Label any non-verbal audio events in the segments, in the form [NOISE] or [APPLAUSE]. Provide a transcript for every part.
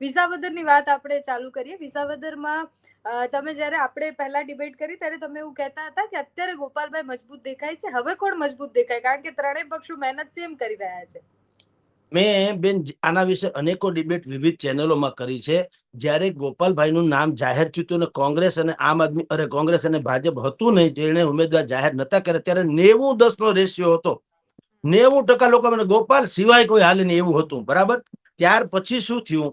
વિસાવદરની વાત આપણે ચાલુ કરીએ. વિસાવદરમાં તમે જ્યારે આપણે પહેલા ડિબેટ કરી ત્યારે તમે એવું કહેતા હતા કે અત્યારે ગોપાલભાઈ મજબૂત દેખાય છે. હવે કોણ મજબૂત દેખાય? કારણ કે ત્રણેય પક્ષો મહેનત સેમ કરી રહ્યા છે. મેં બેન આના વિશે અનેકો ડિબેટ વિવિધ ચેનલોમાં કરી છે. જ્યારે ગોપાલભાઈનું નામ જાહેર થયું અને કોંગ્રેસ અને આમ આદમી, અરે, કોંગ્રેસ અને ભાજપ હતું નહીં જેને ઉમેદવાર જાહેર નતા કર્યા. ત્યારે નેવું દસ નો રેશિયો હતો. નેવું ટકા લોકો મને ગોપાલ સિવાય કોઈ હાલે નહીં એવું હતું. બરાબર? ત્યાર પછી શું થયું?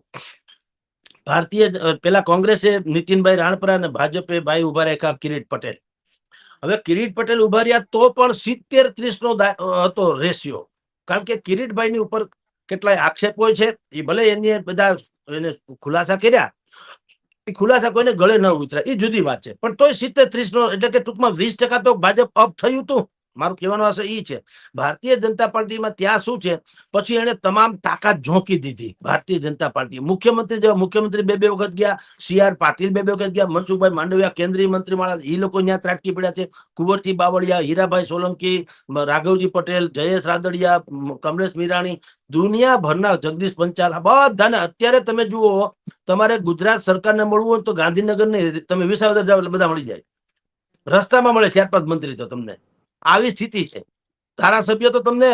ભારતીય પેલા કોંગ્રેસે નીતિનભાઈ રાણપરા અને ભાજપે ભાઈ ઊભા રાખ્યા કિરીટ પટેલ. હવે કિરીટ પટેલ ઊભા રહ્યા તો પણ સિત્તેર ત્રીસ નો હતો રેશિયો. કારણ કે કિરીટભાઈની ઉપર કેટલાય આક્ષેપો છે, એ ભલે એની બધા એને ખુલાસા કર્યા, એ ખુલાસા કોઈને ગળે ન ઉતરે એ જુદી વાત છે. પણ તોય સિત્તેર ત્રીસ નો એટલે કે ટૂંકમાં વીસ ટકા તો ભાજપ અપ થયું હતું મારું કહેવાનો આશય એ છે, ભારતીય જનતા પાર્ટીમાં ત્યાં શું છે? પછી એને તમામ તાકાત ઝોંકી દીધી. ભારતીય જનતા પાર્ટી. મુખ્યમંત્રી જેવા મુખ્યમંત્રી બે બે વખત ગયા, સી આર પાટીલ બે બે વખત ગયા, મનસુખભાઈ માંડવિયા કેન્દ્રીય મંત્રી માળા એ લોકો ત્યાં ત્રાટકી પડ્યા છે. કુંવરજી બાવળિયા, હીરાભાઈ સોલંકી રાઘવજી પટેલ, જયેશ રાદડિયા કમલેશ મીરાણી, દુનિયાભરના જગદીશ પંચાલ, આ બધાને અત્યારે તમે જુઓ, તમારે ગુજરાત સરકારને મળવું હોય તો ગાંધીનગર ને તમે વિસાવદર જાઓ એટલે બધા મળી જાય. રસ્તામાં મળે ચાર પાંચ મંત્રી તો તમને. આવી સ્થિતિ છે. ધારાસભ્ય તો તમને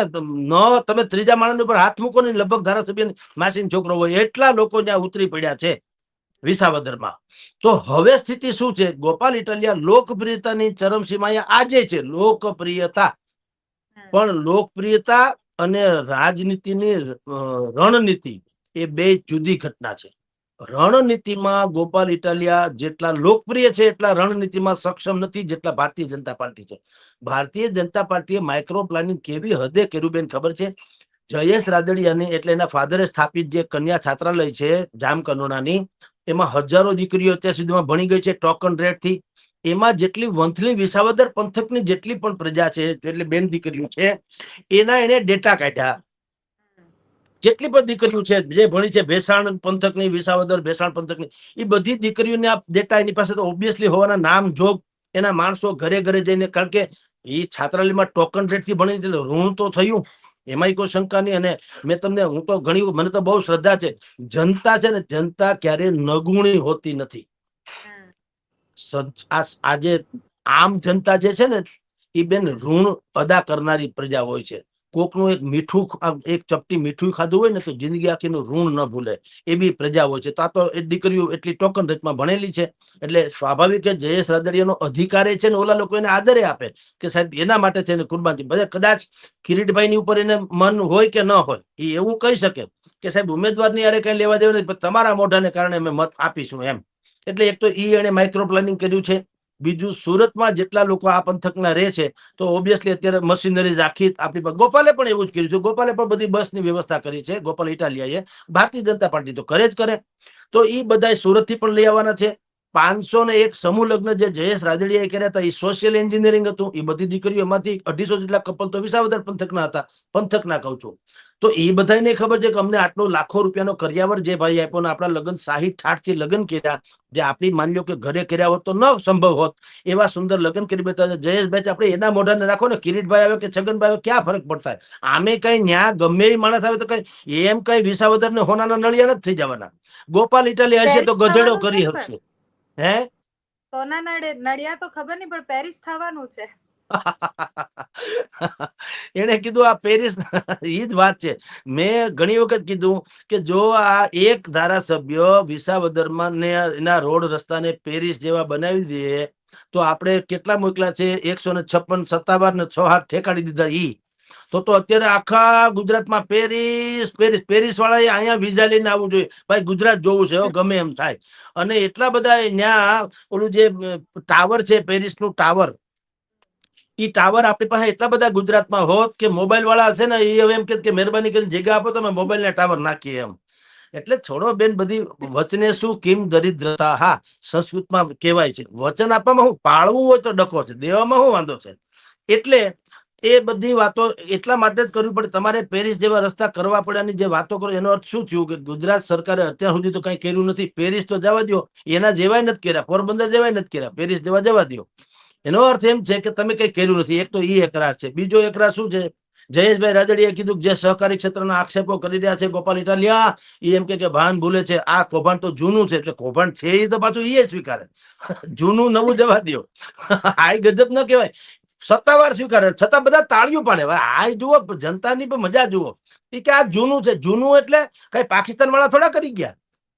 ન તમે ત્રીજા માણસ ઉપર હાથ મૂકો ને લગભગ ધારાસભ્ય માસીન છોકરો હોય એટલા લોકો ત્યાં ઉતરી પડ્યા છે વિસાવદરમાં. તો હવે સ્થિતિ શું છે? ગોપાલ ઇટાલિયા લોકપ્રિયતાની ચરમસીમાએ આજે છે. લોકપ્રિયતા. પણ લોકપ્રિયતા અને રાજનીતિની રણનીતિ એ બે જુદી ઘટના છે. રણનીતિમાં ગોપાલ ઇટાલિયા જેટલા લોકપ્રિય છે, એટલા રણનીતિમાં સક્ષમ નથી જેટલા ભારતીય જનતા પાર્ટી છે. ભારતીય જનતા પાર્ટીએ માઇક્રો પ્લાનિંગ કેવી હદે કર્યું બેન ખબર છે? જયેશ રાદડિયાની એટલે એના ફાધરે સ્થાપિત જે કન્યા છાત્રાલય છે જામકંડોળાની એમાં હજારો દીકરીઓ અત્યાર સુધીમાં ભણી ગઈ છે ટોકન રેટથી. એમાં જેટલી વંથલી વિસાવદર પંથકની જેટલી પણ પ્રજા છે, એટલે બેન દીકરીઓ છે, એના એને ડેટા કાઢ્યા. જેટલી પણ દીકરીઓ છે જે ભણી છે ભેસાણ પંથકની વિસાવદર ભેસાણ પંથકની એ બધી દીકરીઓને આ ડેટા એની પાસે તો ઓબ્વિયસલી હોવાના નામ જોગ એના માણસો ઘરે ઘરે જઈને કારણ કે એ છાત્રાલયમાં ટોકન રેટથી ભણી એટલે ઋણ તો થયું એમાંય કોઈ શંકા નહીં અને મેં તમને હું તો ઘણી મને તો બહુ શ્રદ્ધા છે જનતા છે ને જનતા ક્યારે નગુણી હોતી નથી. આજે આમ જનતા જે છે ને એ બેન ઋણ અદા કરનારી પ્રજા હોય છે. કોકનું એક મીઠું એક ચપટી મીઠું ખાધું હોય ને તો જિંદગી આખીનું ઋણ ન ભૂલે. એ પ્રજા હોય છે. તો આ તો એ દીકરીઓ એટલી ટોકન રેટમાં ભણેલી છે. એટલે સ્વાભાવિક જયેશ રાદડિયાનો અધિકાર છે ને ઓલા લોકો એને આદરે આપે કે સાહેબ એના માટે થઈને કુરબાન. બધા કદાચ કિરીટભાઈની ઉપર એને મન હોય કે ન હોય, એ એવું કહી શકે કે સાહેબ ઉમેદવારની યારે કઈ લેવા દેવા નથી તમારા મોઢાને કારણે અમે મત આપીશું એમ. એટલે એક તો ઈ એને માઇક્રો પ્લાનિંગ કર્યું છે. બીજું સુરતમાં જેટલા લોકો આ પંથકના રહે છે, તો ઓબ્વિયસલી અત્યારે મશીનરી આખી આપણી ગોપાલે પણ એવું જ કર્યું છે. ગોપાલે પણ બધી બસની વ્યવસ્થા કરી છે. ગોપાલ ઇટાલિયાએ. ભારતીય જનતા પાર્ટી તો કરે જ કરે. તો એ બધા સુરતથી પણ લઈ આવવાના છે. પાંચસો ને એક સમૂહ લગ્ન જે જયેશ રાદડિયાએ કર્યા હતા એ સોશિયલ એન્જિનિયરિંગ હતું. એ બધી દીકરીઓ એમાંથી અઢીસો જેટલા કપલ તો વિસાવદર પંથકના હતા. પંથકના કહું છું. તો એ બધાને ખબર છે કે અમને આટલો લાખો રૂપિયાનો કર્યાવર જે ભાઈ આપ્યો ને આપણા લગ્ન સાહીઠ ઠાઠથી લગ્ન કર્યા જે આપણી માની લો કે ઘરે કર્યા હોત તો ન સંભવ હોત. એવા સુંદર લગ્ન કરી બેઠા છે. જયેશભાઈ આપણે એના મોઢાને રાખો ને કિરીટભાઈ આવે કે છગનભાઈ આવે ક્યાં ફરક પડતા આમે કઈ ન્યા ગમે એ માણસ આવે તો કઈ એમ કઈ વિસાવદર ને હોનાના નળિયા નથી થઈ જવાના. ગોપાલ ઇટાલી હશે તો ગધેડો કરી હશે. હે? સોના નડે નડિયા તો ખબર નહીં પણ પેરિસ થવાનું છે. [LAUGHS] એને કીધું આ પેરિસ [LAUGHS] એ જ વાત છે. મેં ઘણી વખત કીધું કે જો આ એક ધારાસભ્ય વિસાવદરમાં ને એના રોડ રસ્તાને પેરિસ જેવા બનાવી દે તો આપણે કેટલા મોકલા છે? એકસો ને છપ્પન સત્તાવાર ને છ હાથ ઠેકાડી દીધા ઈ. તો તો અત્યારે આખા ગુજરાતમાં પેરિસ પેરિસ પેરિસ વાળાએ અહીંયા વિઝા લઈને આવવું જોઈએ. ભાઈ, ગુજરાત જોવું છે ગમે એમ થાય. અને એટલા બધા ત્યાં ઓલું જે ટાવર છે પેરિસનું ટાવર, ઈ ટાવર આપણી પાસે એટલા બધા ગુજરાતમાં હોત કે મોબાઈલ વાળા હશે ને એ હવે એમ કે કે મહેરબાની કરીને જગ્યા આપો, તમે મોબાઈલ ના ટાવર નાખીએ એમ. એટલે છોડો બેન, બધી વચને શું, કિમ દરિદ્રતા? હા, સંસ્કૃતમાં કહેવાય છે, વચન આપવામાં હું, પાળવું હોય તો ડકો છે, દેવામાં શું વાંધો છે. એટલે એ બધી વાતો એટલા માટે જ કરવી પડે. તમારે પેરિસ જેવા રસ્તા કરવા પડ્યાની જે વાતો કરો, એનો અર્થ શું થયું? કે ગુજરાત સરકારે અત્યાર સુધી તો કઈ કર્યું નથી. પેરિસ તો જવા દો એના જેવાય નથી કર્યા. પોરબંદર જેવાય નથી કર્યા. પેરિસ જેવા જવા દો એનો અર્થ એમ છે કે તમે કઈ કર્યું નથી. એક તો ઈ એકરાર છે. બીજો એકરાર શું છે? જયેશભાઈ રાજડીએ કીધું જે સહકારી ક્ષેત્રના આક્ષેપો કરી રહ્યા છે ગોપાલ ઇટાલિયા એ એમ કે ભાન ભૂલે છે. આ કૌભાંડ તો જૂનું છે. એટલે કૌભાંડ છે એ તો પાછું એ સ્વીકારે. જૂનું નવું જવા દો આ ગજબ ન કહેવાય. સત્તાવાર સ્વીકારે છતાં બધા તાળીઓ પાડે. આ જુઓ, જનતાની પણ મજા જુઓ. એ કે આ જૂનું છે. જૂનું એટલે કઈ પાકિસ્તાન વાળા થોડા કરી ગયા.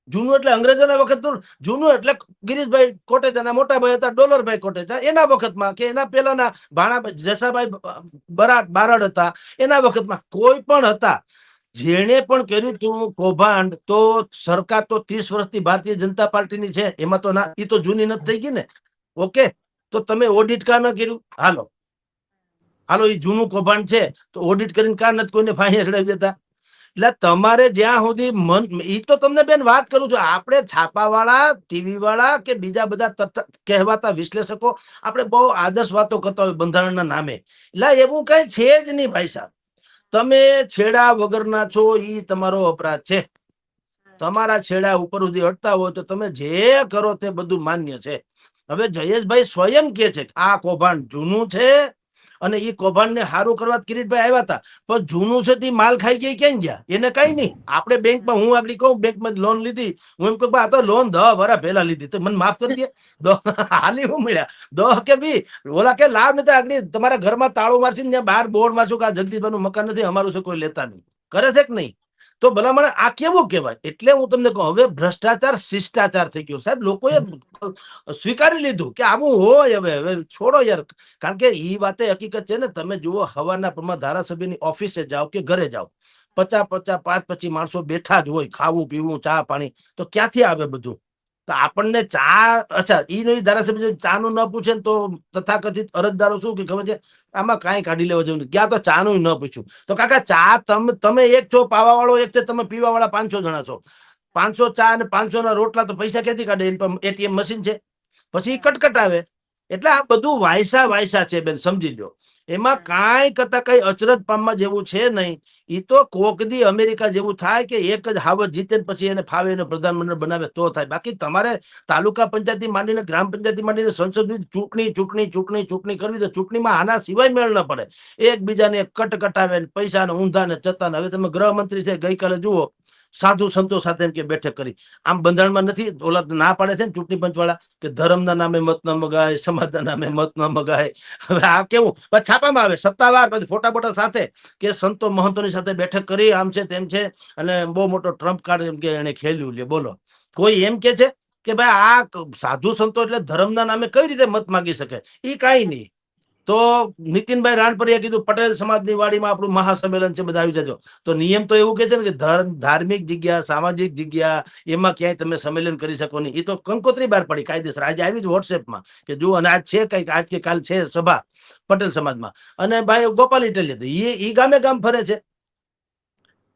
જૂનું એટલે અંગ્રેજોના વખત જૂનું એટલે ગિરીશભાઈ કોટેચાના મોટાભાઈ હતા, ડોલરભાઈ કોટેચા. એના વખતમાં કે એના પેલાના ભાણાભાઈ, જસાભાઈ બરાડ, બારાડ હતા. એના વખતમાં કોઈ પણ હતા. જેણે પણ કર્યું હતું કૌભાંડ, તો સરકાર તો ત્રીસ વર્ષથી ભારતીય જનતા પાર્ટીની છે. એમાં તો ના એ તો જૂની નથી થઈ ગઈ ને. ઓકે? તો તમે ઓડિટ કામ કર્યું? હાલો. હાલો એ જૂનું કૌભાંડ છે, તો ઓડિટ કરીને કાં નથી કોઈને ફાંસી ચડાવી દેતા? એટલે તમારે જ્યાં સુધી મન એ તો તમને બેન વાત કરું છું, આપણે છાપાવાળા ટીવી વાળા કે બીજા બધા કહેવાતા વિશ્લેષકો, આપણે બહુ આદર્શ વાતો કરતા હોય બંધારણના નામે. એટલે એવું કઈ છે જ નહીં ભાઈ સાહેબ. તમે છેડા વગરના છો એ તમારો અપરાધ છે. તમારા છેડા ઉપર સુધી અટતા હોય તો તમે જે કરો તે બધું માન્ય છે. હવે જયેશભાઈ સ્વયં કે છે આ કૌભાંડ જૂનું છે અને એ કૌભાંડ ને સારું કરવા કિરીટભાઈ આવ્યા હતા. પણ જૂનું છે તે માલ ખાઈ ગઈ ક્યાં ગયા? એને કઈ નહીં. આપણે બેંકમાં, હું આપણી કહું, બેંકમાં લોન લીધી. હું એમ કહું આ તો લોન દહ વરા પહેલા લીધી. તો મને માફ કરી દે. દહ, હાલી હું મળ્યા. દહ કે બી ઓલા કે, લાવ નથી આગળ તમારા ઘરમાં તાળું મારશે ને બહાર બોર્ડ મારશું કે આ જગદીશભાઈનું મકાન નથી, અમારું છે, કોઈ લેતા નહીં. કરે છે કે નહીં? તો ભલામણ આ કેવું કહેવાય? એટલે હું તમને કહું હવે ભ્રષ્ટાચાર શિષ્ટાચાર થઈ ગયો. સાહેબ લોકોએ સ્વીકારી લીધું કે આવું હોય હવે હવે છોડો યાર. કારણ કે ઈ વાતે હકીકત છે ને તમે જુઓ હવાના પ્રમાણ ધારાસભ્યની ઓફિસે જાઓ કે ઘરે જાઓ. પચાસ પચાસ પાંચ પછી માણસો બેઠા જ હોય ખાવું પીવું ચા પાણી. તો ક્યાંથી આવે બધું? તો આપણને ચા, અચ્છા એ નહીં, ધારાસભ્ય ચાનું ન પૂછે તો તો તથાકથિત અરજદારો શું કે ખબર છે? આમાં કાંઈ કાઢી લેવા જેવું નહીં ક્યાં તો ચાનું ન પૂછ્યું. તો કાકા, ચા તમે તમે એક છો પાવા વાળો એક છે, તમે પીવા વાળા પાંચસો જણા છો. પાંચસો ચા અને પાંચસો ના રોટલા તો પૈસા ક્યાંથી કાઢે? એટીએમ મશીન છે. પછી એ કટકટ આવે એટલે આ બધું વાયસા વાયસા છે બેન, સમજી લો એમાં કાંઈ કરતા કઈ અચરજ પામવા જેવું છે નહીં. એ તો કોકદી અમેરિકા જેવું થાય કે એક જ હાવત જીતે પછી એને ફાવે એને પ્રધાનમંત્રી બનાવે તો થાય. બાકી તમારે તાલુકા પંચાયતથી માંડીને ગ્રામ પંચાયતથી માંડીને સંસદની ચૂંટણી ચૂંટણી ચૂંટણી ચૂંટણી કરવી તો ચૂંટણીમાં આના સિવાય મેળ ન પડે. એકબીજાને કટકટાવે ને પૈસા ને ઊંધા ને હવે તમે ગૃહમંત્રી છે, ગઈકાલે જુઓ સાધુ સંતો સાથે કે બેઠક કરી. આમ બંધારણમાં નથી, ઓલા ના પાડે છે ને ચૂંટણી પંચ વાળા કે ધર્મના નામે મત ન મગાય, સમાજના નામે મત ન મગાય. હવે આ કેવું? પછી છાપામાં આવે. સત્તાવાર પછી ફોટા બોટા સાથે કે સંતો મહંતોની સાથે બેઠક કરી, આમ છે તેમ છે. અને બહુ મોટો ટ્રમ્પ કાર્ડ એમ કે એને ખેલ્યું લે બોલો. કોઈ એમ કે છે કે ભાઈ આ સાધુ સંતો એટલે ધર્મના નામે કઈ રીતે મત માગી શકે? એ કાંઈ નહીં. તો નીતિનભાઈ રાણપરિયા કીધું, પટેલ સમાજની વાડીમાં આપણું મહાસંમેલન છે, બધા આવી જજો. તો નિયમ તો એવું કે છે ને કે ધર્મ, ધાર્મિક જગ્યા, સામાજિક જગ્યા, એમાં ક્યાંય તમે સંમેલન કરી શકો નહીં. એ તો કંકોત્રી બહાર પડી, કાયદેસર. આજે આવી જ વોટ્સએપમાં કે જો અને આજ છે કંઈક, આજ કે કાલ છે સભા, પટેલ સમાજમાં. અને ભાઈ ગોપાલ ઇટલી એ ઈ ગામે ગામ ફરે છે.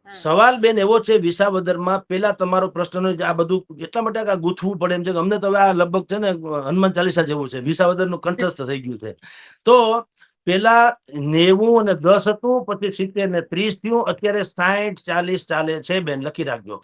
સવાલ બેન એવો છે વિસાવદરમાં પેલા તમારો પ્રશ્ન આ બધું એટલા માટે આ ગૂંથવું પડે એમ છે કે અમને તો આ લગભગ છે ને હનુમાન ચાલીસા જેવું છે વિસાવદરનું કંઠસ્થ [LAUGHS] થઈ ગયું છે. તો પેલા નેવું અને દસ હતું પછી સિત્તેર ને ત્રીસ થયું અત્યારે સાઠ ચાલીસ ચાલે છે બેન લખી રાખજો.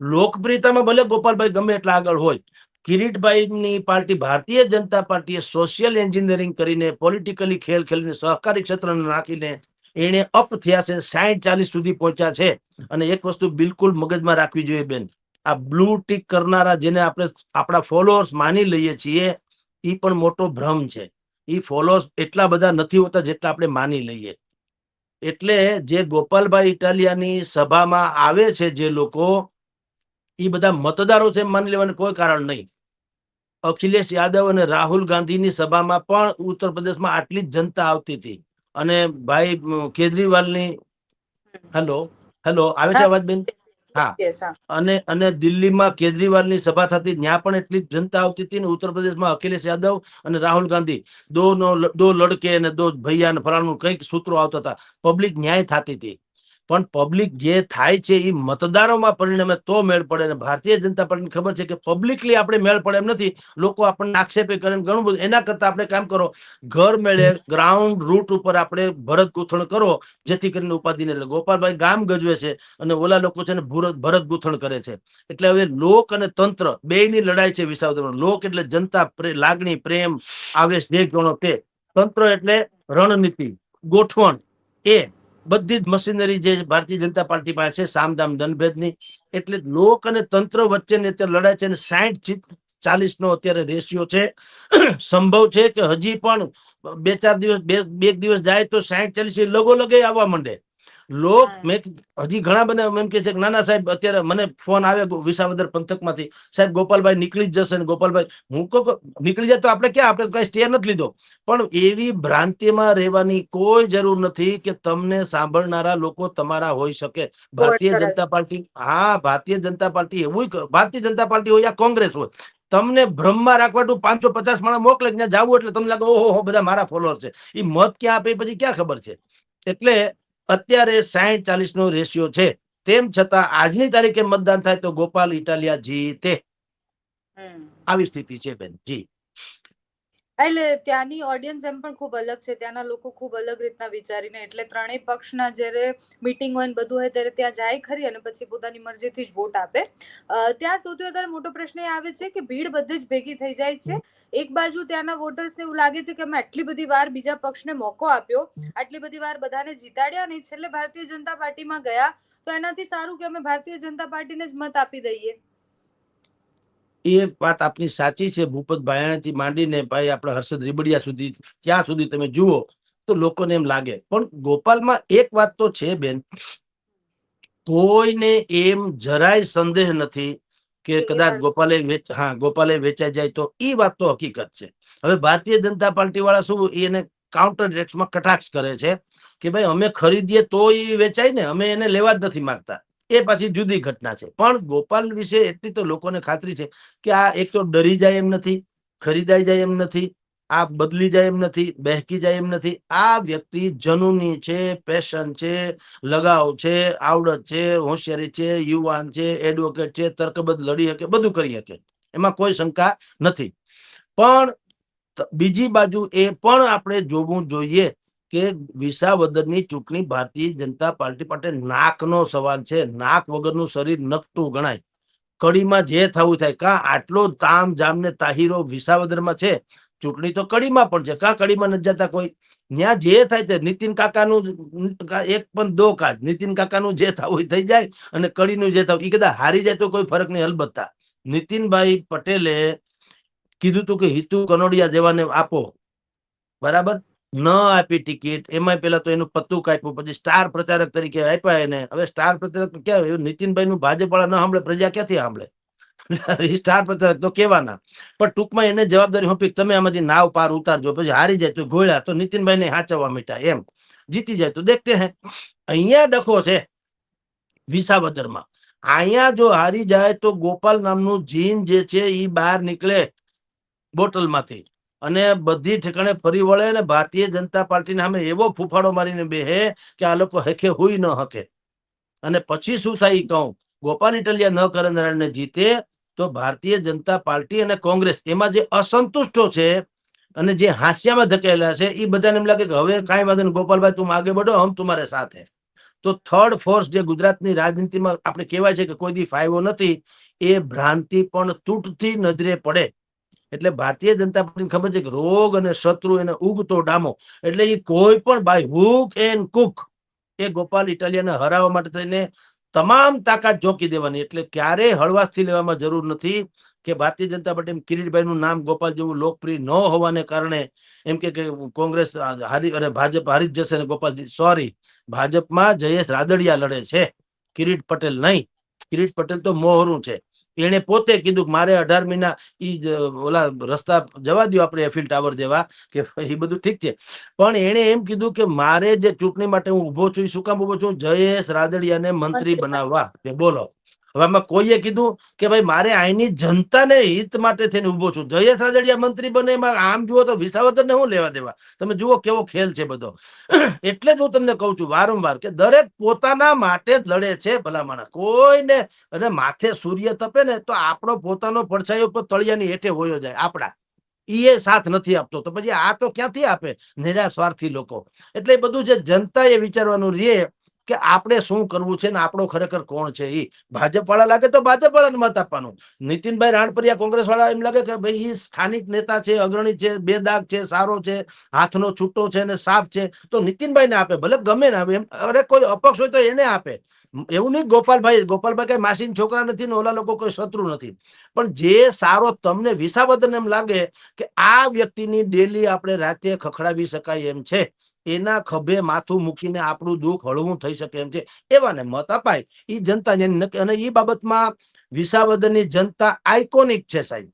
લોકપ્રિયતામાં ભલે ગોપાલભાઈ ગમે એટલા આગળ હોય કિરીટભાઈની પાર્ટી ભારતીય જનતા પાર્ટીએ સોશિયલ એન્જિનિયરિંગ કરીને પોલિટિકલી ખેલ ખેલીને સહકારી ક્ષેત્રને નાખીને એને અપ થયા છે સાહીઠ ચાલીસ સુધી પહોંચ્યા છે. અને એક વસ્તુ બિલકુલ મગજમાં રાખવી જોઈએ બેન. આ બ્લુ ટીક કરનારા જેને આપણે આપણા ફોલોઅર્સ માની લઈએ છીએ એ પણ મોટો ભ્રમ છે. એ ફોલોઅર્સ એટલા બધા નથી હોતા જેટલા આપણે માની લઈએ. એટલે જે ગોપાલભાઈ ઇટાલિયાની સભામાં આવે છે જે લોકો એ બધા મતદારો છે માની લેવાનું કોઈ કારણ નહીં. અખિલેશ યાદવ અને રાહુલ ગાંધીની સભામાં પણ ઉત્તર પ્રદેશમાં આટલી જ જનતા આવતી હતી. અને ભાઈ કેજરીવાલની હેલો હેલો આવે છે હા. અવાજ બેન? હા. હા. અને અને દિલ્હીમાં કેજરીવાલની સભા થતી ત્યાં પણ એટલી જ જનતા આવતી હતી ને ઉત્તર પ્રદેશમાં અખિલેશ યાદવ અને રાહુલ ગાંધી. દો નો દો લડકે અને દો ભૈયા ને ફલાણું કંઈક સૂત્રો આવતા હતા. પબ્લિક ન્યાય થતી હતી. પણ પબ્લિક જે થાય છે એ મતદારોમાં પરિણમે તો મેળ પડે ને ભારતીય જનતા પાર્ટીને ખબર છે કે પબ્લિકલી આપણે મેળ પડે એમ નથી. લોકો આપણને આક્ષેપે કરે ઘણું બધું. એના કરતા આપણે કામ કરો. ઘર મેળે ગ્રાઉન્ડ રૂટ ઉપર આપણે ભરત ગૂંથણ કરો જેથી કરીને ઉપાધિને ગોપાલભાઈ ગામ ગજવે છે અને ઓલા લોકો છે ને ભૂરત ભરત ગૂંથણ કરે છે. એટલે હવે લોક અને તંત્ર બેયની લડાઈ છે વિસાવદર લોક એટલે જનતા લાગણી પ્રેમ આવેશ જે ગણો તે તંત્ર એટલે રણનીતિ. ગોઠવણ. એ બધી જ મશીનરી જે ભારતીય જનતા પાર્ટી પાસે છે સામદામ દંડભેદની, એટલે લોક અને તંત્ર વચ્ચેની અત્યારે લડાઈ છે અને સાઠ ચાલીસ નો અત્યારે રેશિયો છે. સંભવ છે કે હજી પણ બે ચાર દિવસ, બે બે દિવસ જાય તો સાઠ ચાલીસ લગો લગે આવવા માંડે. લોક મેં હજી ઘણા બધા એમ કે છે કે નાના સાહેબ અત્યારે મને ફોન આવે વિસાવદર પંથકમાંથી. સાહેબ ગોપાલભાઈ નીકળી જ જશે ને ગોપાલભાઈ હું કહું નીકળી જાય તો આપણે ક્યાં? આપણે કઈ સ્ટે નથી લીધો. પણ એવી ભ્રાંતિમાં રહેવાની કોઈ જરૂર નથી કે તમને સાંભળનારા લોકો તમારા હોઈ શકે. ભારતીય જનતા પાર્ટી હા ભારતીય જનતા પાર્ટી એવું ભારતીય જનતા પાર્ટી હોય યા કોંગ્રેસ હોય તમને ભ્રમમાં રાખવાનું પાંચસો પચાસ માણસ મોકલે જ્યાં ત્યાં જવું એટલે તમને લાગે ઓહો બધા મારા ફોલોઅર છે. એ મત ક્યાં આપે પછી ક્યાં ખબર છે? એટલે અત્યારે સાહીઠ ચાલીસ નો રેશિયો છે. તેમ છતાં આજની તારીખે મતદાન થાય તો ગોપાલ ઇટાલિયા જીતે. આવી સ્થિતિ છે બેન જી. એટલે ત્યાંની ઓડિયન્સ એમ પણ ખૂબ અલગ છે. ત્યાંના લોકો ખૂબ અલગ રીતના વિચારીને એટલે ત્રણેય પક્ષના જ્યારે મીટિંગ હોય ને બધું હોય ત્યારે ત્યાં જાય ખરી અને પછી પોતાની મરજીથી જ વોટ આપે. ત્યાં સૌથી વધારે મોટો પ્રશ્ન એ આવે છે કે ભીડ બધે જ ભેગી થઈ જાય છે. એક બાજુ ત્યાંના વોટર્સને એવું લાગે છે કે અમે આટલી બધી વાર બીજા પક્ષને મોકો આપ્યો, આટલી બધી વાર બધાને જીતાડ્યા અને છેલ્લે ભારતીય જનતા પાર્ટીમાં ગયા, તો એનાથી સારું કે અમે ભારતીય જનતા પાર્ટીને જ મત આપી દઈએ? એ વાત આપની સાચી છે. ભૂપત ભાયાણીથી માંડીને ભાઈ આપણે હર્ષદ રીબડિયા સુધી ત્યાં સુધી તમે જુઓ તો લોકોને એમ લાગે. પણ ગોપાલમાં એક વાત તો છે બેન કોઈને એમ જરાય સંદેહ નથી કે કદાચ. ગોપાલે હા ગોપાલે વેચાઈ જાય તો એ વાત તો હકીકત છે. હવે ભારતીય જનતા પાર્ટી વાળા શું એને કાઉન્ટર રેટ્સમાં કટાક્ષ કરે છે કે ભાઈ અમે ખરીદીએ તો એ વેચાય ને અમે એને લેવા જ નથી માંગતા. એ પાછી જુદી ઘટના છે. પણ ગોપાલ વિશે એટલી તો લોકોને ખાતરી છે કે આ એક તો ડરી જાય એમ નથી, ખરીદાઈ જાય એમ નથી, આ બદલી જાય એમ નથી, બહેકી જાય એમ નથી. આ વ્યક્તિ જનૂની છે, પેશન છે, લગાવ છે, આવડત છે, હોશિયારી છે, યુવાન છે એડવોકેટ છે, તર્કબદ્ધ, લડી શકે, બધું કરી શકે. એમાં કોઈ શંકા નથી. પણ બીજી બાજુ એ પણ આપણે જોવું જોઈએ કે વિસાવદરની ચૂંટણી ભારતીય જનતા પાર્ટી માટે નાકનો સવાલ છે. નાક વગરનું શરીર નકટું ગણાય. કડીમાં જે થવું થાય. કા આટલો તામ જામ ને વિસાવદરમાં છે? ચૂંટણી તો કડીમાં પણ છે. કા કડીમાં નથી જતા કોઈ? ત્યાં જે થાય તે નીતિન કાકાનું એક પણ દો કાજ નીતિન કાકાનું જે થવું થઈ જાય અને કડીનું જે થવું એ કદાચ હારી જાય તો કોઈ ફરક નહીં, અલબત્તા. નીતિનભાઈ પટેલે કીધું તું કે હિતુ કનોડિયા જેવાને આપો. બરાબર? ન આપી ટિકિટ એમાં પેલા તો એનું પત્તું કાપ્યું, પછી સ્ટાર પ્રચારક તરીકે આપ્યા એને. હવે સ્ટાર પ્રચારક ક્યાં, એવું નીતિનભાઈ નું ભાજપ વાળા ન સાંભળે, પ્રજા ક્યાંથી સાંભળે? [LAUGHS] સ્ટાર પ્રચારક તો કેવાના. પણ ટૂંકમાં એને જવાબદારી સોંપી તમે આમાંથી નાવ પાર ઉતારજો, પછી હારી જાય તો ગોળ્યા તો નીતિનભાઈ ને હાચવવા મીઠા, એમ. જીતી જાય તો દેખતે હે. અહીંયા ડખો છે, વિસાવદરમાં. અહીંયા જો હારી જાય તો ગોપાલ નામનું જીન જે છે એ બહાર નીકળે બોટલમાંથી. અને બધી ઠેકાણે ફરી વળે ને ભારતીય જનતા પાર્ટીને સામે એવો ફૂફાડો મારીને બેહે કે આ લોકો હેખે હોય ન હકે. અને પછી શું થાય કહું? ગોપાલ ઇટલિયા ન કરનારાને જીતે તો ભારતીય જનતા પાર્ટી અને કોંગ્રેસ એમાં જે અસંતુષ્ટો છે અને જે હાસ્યામાં ધકેલા છે એ બધાને એમ લાગે કે હવે કાંઈ વાંધો નહીં, ગોપાલભાઈ તું આગે બઢો હમ તમારે સાથે. તો થર્ડ ફોર્સ જે ગુજરાતની રાજનીતિમાં આપણે કહેવાય છે કે કોઈ દી ફાયદો નથી, એ ભ્રાંતિ પણ તૂટથી નજરે પડે. એટલે ભારતીય જનતા પાર્ટીને ખબર છે કે રોગ અને શત્રુ એને ઉગતો ડામો. એટલે એ કોઈ પણ બાય હુક એન્ડ કુક એ ગોપાલ ઇટાલિયાને હરાવવા માટે થઈને તમામ તાકાત જોકી દેવાની. એટલે ક્યારેય હળવાશથી લેવામાં જરૂર નથી કે ભારતીય જનતા પાર્ટી કિરીટભાઈ નું નામ ગોપાલ જેવું લોકપ્રિય ન હોવાને કારણે એમ કે કોંગ્રેસ હારી અને ભાજપ હારી જ જશે અને ગોપાલજી? સોરી ભાજપમાં જયેશ રાદડિયા લડે છે. કિરીટ પટેલ નહીં. કિરીટ પટેલ તો મોહરું છે. એને પોતે કીધું કે મારે અઢાર મહિના ઈ ઓલા રસ્તા જવા દો આપણે એફિલ ટાવર જેવા કે એ બધું ઠીક છે. પણ એણે એમ કીધું કે મારે જે ચૂંટણી માટે હું ઊભો છું શું કામ ઊભો છું? જયેશ રાદડિયાને મંત્રી મંત્રી બનાવવા. બોલો. હવે આમાં કોઈએ કીધું કે ભાઈ મારે અહીંની જનતાને હિત માટે થઈને ઊભો છું. જયેશ રાજડિયા મંત્રી બને એમાં આમ જુઓ તો વિસાવદર ને હું લેવા દેવા? તમે જુઓ કેવો ખેલ છે બધો. [CLEARS THROAT] એટલે જ હું તમને કહું છું વારંવાર કે દરેક પોતાના માટે જ લડે છે ભલામણા કોઈને અને માથે સૂર્ય તપે ને તો આપણો પોતાનો પડછાયો પર તળિયાની હેઠે હોયો જાય આપણા. એ સાથ નથી આપતો. તો પછી આ તો ક્યાંથી આપે? નિરાશ સ્વાર્થી લોકો. એટલે બધું જે જનતા એ વિચારવાનું રે કે આપણે શું કરવું છે ને આપણો ખરેખર કોણ છે એ ભાજપ વાળા લાગે તો ભાજપ વાળાને મત આપવાનું. નીતિનભાઈ રાણપરિયા કોંગ્રેસ વાળા એમ લાગે કે ભાઈ એ સ્થાનિક નેતા છે, અગ્રણી છે બેદાગ છે, સારો છે, હાથનો છૂટો છે ને સાફ છે. તો નીતિનભાઈને આપે, ભલે ગમે ને આપે, એમ અરે કોઈ અપક્ષ હોય તો એને આપે. એવું નહીં ગોપાલભાઈ ગોપાલભાઈ કઈ માસીન છોકરા નથી ને ઓલા લોકો કોઈ શત્રુ નથી. પણ જે સારો તમને વિસાવદન એમ લાગે કે આ વ્યક્તિની ડેલી આપણે રાતે ખખડાવી શકાય એમ છે. એના ખભે માથું મૂકીને આપણું દુઃખ હળવું થઈ શકે એમ છે. એવાને મત અપાય. એ જનતા અને એ બાબતમાં વિસાવદરની જનતા આઇકોનિક છે સાહેબ.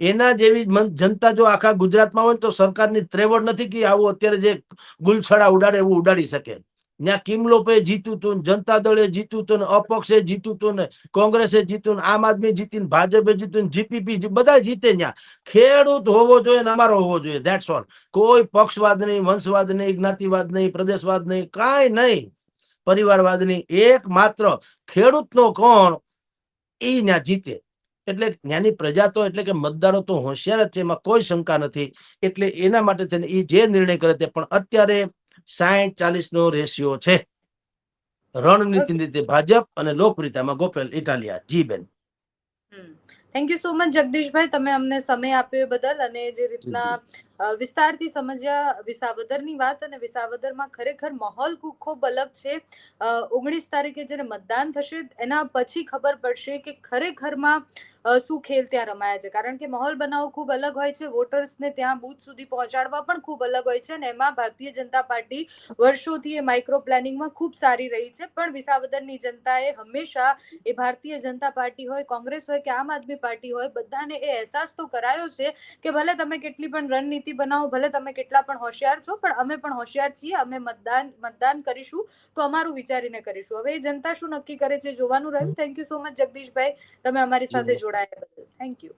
એના જેવી જનતા જો આખા ગુજરાતમાં હોય તો સરકારની ત્રેવડ નથી કે આવું અત્યારે જે ગુલછડા ઉડાડે એવું ઉડાડી શકે. ત્યાં કિમલોપે જીત્યું હતું જનતા દળે જીત્યું હતું અપક્ષે જીત્યું હતું ને કોંગ્રેસે જીત્યું આમ આદમી જીતી ભાજપે જીત્યું જીપીપી બધા જીતે ત્યાં ખેડૂત હોવો જોઈએ ને અમારો હોવો જોઈએ ધેટ્સ ઓલ કોઈ પક્ષવાદ નહીં, વંશવાદ નહીં, જ્ઞાતિવાદ નહીં, પ્રદેશવાદ નહીં, કાંઈ નહીં. પરિવારવાદ નહીં એક માત્ર ખેડૂતનો કોણ એ ત્યાં જીતે. એટલે ત્યાંની પ્રજા તો, એટલે કે મતદારો તો હોશિયાર જ છે, એમાં કોઈ શંકા નથી. એટલે એના માટે થઈને એ જે નિર્ણય કરે તે, પણ અત્યારે સાહીઠ ચાલીસ નો રેશિયો છે. રણનીતિ રીતે ભાજપ અને લોકપ્રિયતામાં ગોપેલ ઇટાલિયા. જી બેન. Thank you so much Jagdishbhai. તમે અમને સમય આપ્યો એ બદલ અને જે રીતના વિસ્તારથી સમજ્યા વિસાવદરની વાત અને વિસાવદરમાં ખરેખર માહોલ ખૂબ અલગ છે. ઓગણીસ તારીખે જ્યારે મતદાન થશે, એના પછી ખબર પડશે કે ખરેખરમાં શું ખેલ ત્યાં રમાયા છે. કારણ કે માહોલ બનાવવો ખૂબ અલગ હોય છે. વોટર્સને ત્યાં બૂથ સુધી પહોંચાડવા પણ ખૂબ અલગ હોય છે અને એમાં ભારતીય જનતા પાર્ટી વર્ષોથી એ માઇક્રો પ્લાનિંગમાં ખૂબ સારી રહી છે. પણ વિસાવદરની જનતાએ હંમેશા એ ભારતીય જનતા પાર્ટી હોય, કોંગ્રેસ હોય કે આમ આદમી પાર્ટી હોય, બધાને એ અહેસાસ તો કરાયો છે કે ભલે તમે કેટલી પણ રણનીતિ બનાવો ભલે તમે કેટલા પણ હોશિયાર છો પણ અમે પણ હોશિયાર છીએ અમે મતદાન મતદાન કરીશું તો અમારું વિચારીને કરીશું. હવે એ જનતા શું નક્કી કરે છે જોવાનું રહ્યું. Thank you so much Jagdishbhai. તમે અમારી સાથે જોડાયા બદલ. Thank you